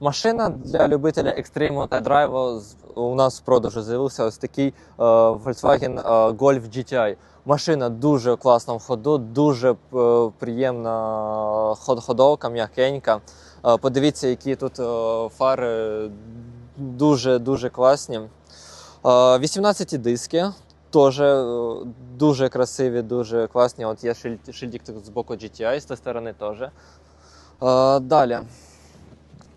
Машина для любителя екстриму та драйву у нас в продажу з'явився ось такий е, Volkswagen е, Golf GTI. Машина дуже класна в ходу, дуже е, приємна ход- ходовка, м'якенька. Е, подивіться, які тут е, фари дуже дуже класні. Е, 18 диски. Теж е, дуже красиві, дуже класні. От є шиль- шильдик з боку GTI, з тієї сторони теж. Е, Далі.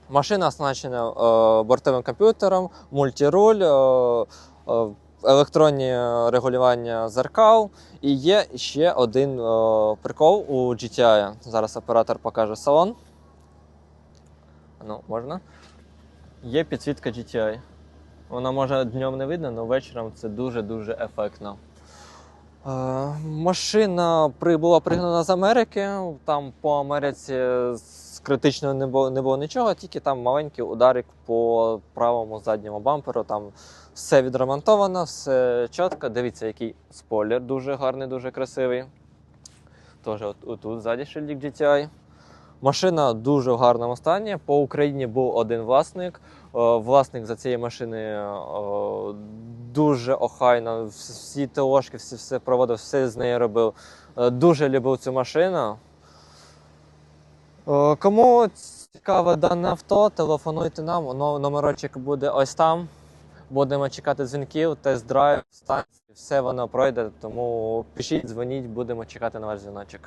Машина оснащена е, бортовим комп'ютером, мультируль, е, е, електронні регулювання зеркал. І є ще один прикол у GTI. Зараз оператор покаже салон. Ну, можна? Є підсвітка GTI. Вона може днем не видно, але вечором це дуже-дуже ефектно. Е, машина була пригнана з Америки. Там по Америці з критичного не було, не було нічого, тільки там маленький ударик по правому задньому бамперу. Там все відремонтовано, все чітко. Дивіться, який спойлер дуже гарний, дуже красивий. Теж отут ззаді шильдик GTI. Машина дуже в гарному стані. По Україні був один власник. Е, Власник за цієї машини е, дуже охайно, всі ТОшки, всі, все проводив, все з нею робив. Е, Дуже любив цю машину. Е, Кому цікаве дане авто, телефонуйте нам. но- Номерочок буде ось там. Будемо чекати дзвінків, тест-драйв, станції, все воно пройде. Тому пишіть, дзвоніть, будемо чекати на ваш дзвіночок.